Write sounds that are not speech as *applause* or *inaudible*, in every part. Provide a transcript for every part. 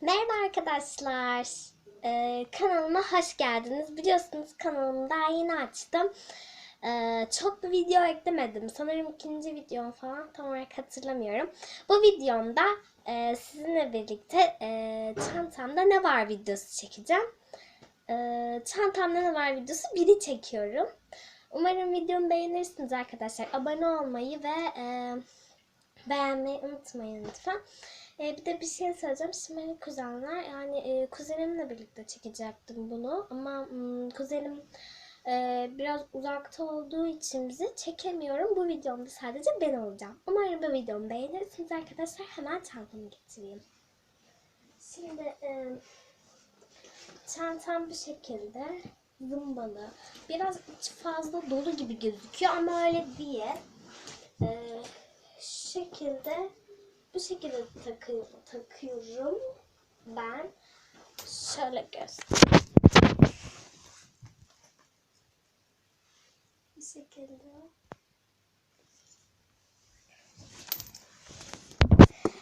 Merhaba arkadaşlar. Ee, kanalıma hoş geldiniz. Biliyorsunuz kanalımı daha yeni açtım. Ee, çok bir video eklemedim. Sanırım ikinci videom falan tam olarak hatırlamıyorum. Bu videomda e, sizinle birlikte e, çantamda ne var videosu çekeceğim. E, çantamda ne var videosu biri çekiyorum. Umarım videomu beğenirsiniz arkadaşlar. Abone olmayı ve e, beğenmeyi unutmayın lütfen. E, bir de bir şey söyleyeceğim. Şimdi benim kuzenler yani e, kuzenimle birlikte çekecektim bunu ama mm, kuzenim e, biraz uzakta olduğu için bizi çekemiyorum. Bu videomda sadece ben olacağım. Umarım bu videomu beğenirsiniz arkadaşlar. Hemen çantamı getireyim. Şimdi e, çantam bu şekilde zımbalı. Biraz içi fazla dolu gibi gözüküyor ama öyle değil. E, şekilde bu şekilde takı, takıyorum ben. Şöyle göstereyim. Bu şekilde.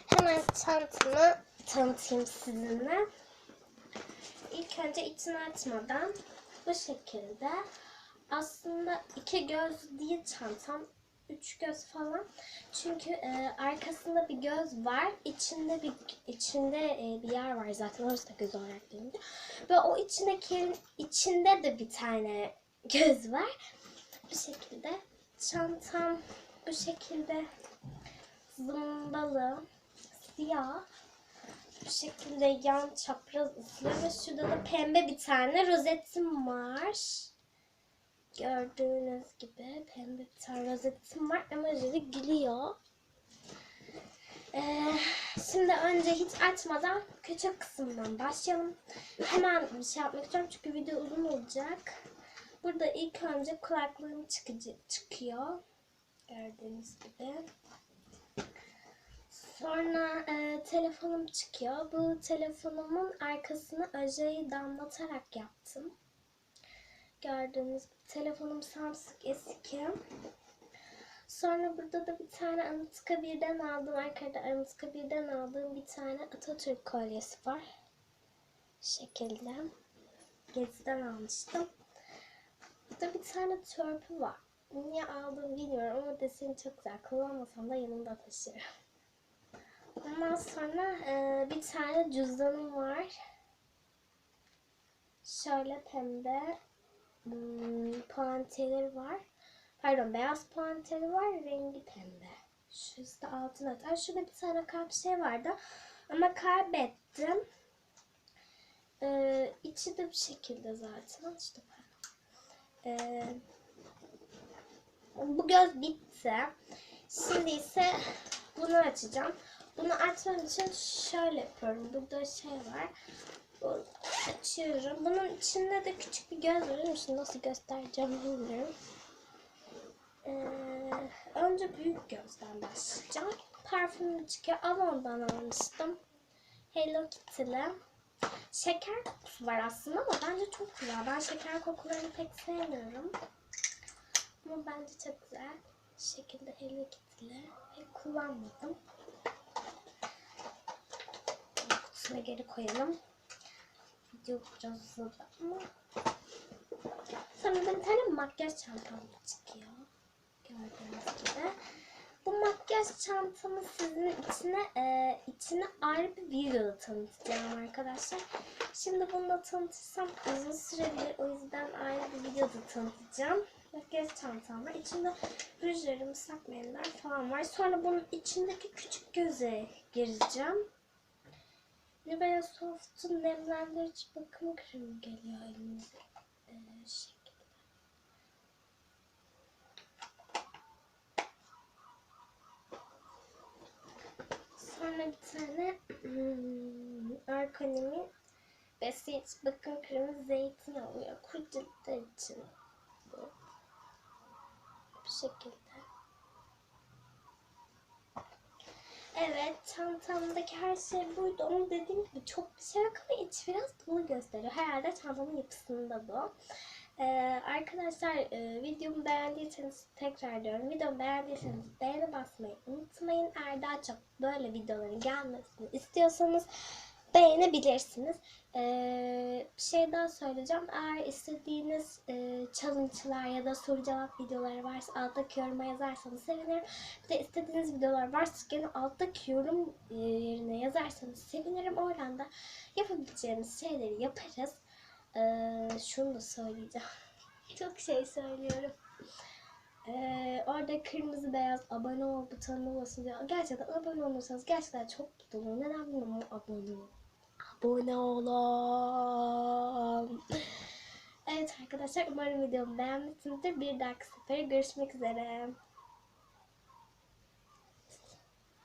Hemen çantamı tanıtayım sizinle. İlk önce içini açmadan bu şekilde. Aslında iki göz değil çantam. Üç göz falan. Çünkü e, arkasında bir göz var. içinde bir içinde e, bir yer var zaten. Orası da göz olarak görünüyor. Ve o içindeki içinde de bir tane *laughs* göz var. Bu şekilde. Çantam bu şekilde zımbalı, siyah. Bu şekilde yan çapraz ısıyor ve şurada da pembe bir tane rozetim var. Gördüğünüz gibi pembe bir var. Emojileri gülüyor. Ee, şimdi önce hiç açmadan küçük kısımdan başlayalım. Hemen bir şey yapmak istiyorum çünkü video uzun olacak. Burada ilk önce kulaklığım çıkıcı, çıkıyor. Gördüğünüz gibi. Sonra e, telefonum çıkıyor. Bu telefonumun arkasını ojeyi damlatarak yaptım. Gördüğünüz gibi telefonum Samsung S2. Sonra burada da bir tane Anıtkabir'den aldığım, arkada Anıtkabir'den aldığım bir tane Atatürk kolyesi var. Şu şekilde. Geziden almıştım. Burada bir tane törpü var. Niye aldım bilmiyorum ama deseni çok güzel. Kullanmasam da yanımda taşırım. Ondan sonra e, bir tane cüzdanım var. Şöyle pembe hmm, var. Pardon beyaz puantiyeli var. Rengi pembe. Şurası da altın atar. Şurada bir tane kalp şey vardı. Ama kaybettim. Ee, içi de bir şekilde zaten. İşte ee, bu göz bitti. Şimdi ise bunu açacağım. Bunu açmam için şöyle yapıyorum. Burada şey var. Açıyorum. Bunun içinde de küçük bir göz var. Şimdi nasıl göstereceğim bilmiyorum. Ee, önce büyük gözden başlayacağım. Parfümüm çıkıyor. Avon'dan almıştım. Hello Kitty'li. Şeker kokusu var aslında ama bence çok güzel. Ben şeker kokularını pek sevmiyorum. Ama bence çok güzel. Şu şekilde Hello Kitty'li. Pek kullanmadım. Kutusuna geri koyalım. Video uzadı ama. Sonra bir tane makyaj çantam çıkıyor. Gördüğünüz gibi. Bu makyaj çantamı sizin içine e, içine ayrı bir videoda tanıtacağım arkadaşlar. Şimdi bunu da tanıtırsam uzun sürebilir. O yüzden ayrı bir videoda tanıtacağım. Makyaj çantam var. İçinde rujlarım, mendiller falan var. Sonra bunun içindeki küçük göze gireceğim. Nivea Soft'un nemlendirici bakım kremi geliyor elimize. Ee, şekilde. Sonra bir tane hmm, Arkanim'in Besic bakım kremi zeytin oluyor. Kuru için. Bu. Bu şekilde. Evet, çantamdaki her şey buydu. Ama dediğim gibi çok bir şey yok ama iç biraz dolu gösteriyor. Herhalde çantamın yapısında bu. Ee, arkadaşlar e, videomu beğendiyseniz tekrar diyorum. Videomu beğendiyseniz beğeni basmayı unutmayın. Eğer daha çok böyle videoların gelmesini istiyorsanız beğenebilirsiniz. Ee, bir şey daha söyleyeceğim. Eğer istediğiniz e, challenge'lar ya da soru cevap videoları varsa alttaki yoruma yazarsanız sevinirim. Bir de istediğiniz videolar varsa gene alttaki yorum e, yerine yazarsanız sevinirim. Oradan da yapabileceğimiz şeyleri yaparız. Ee, şunu da söyleyeceğim. *laughs* Çok şey söylüyorum. Ee, orada kırmızı beyaz abone ol butonuna basınca gerçekten abone olursanız gerçekten çok mutlu olurum. Neden bilmiyorum abone ol. Abone olun. Evet arkadaşlar umarım videomu beğenmişsinizdir. Bir dahaki sefere görüşmek üzere.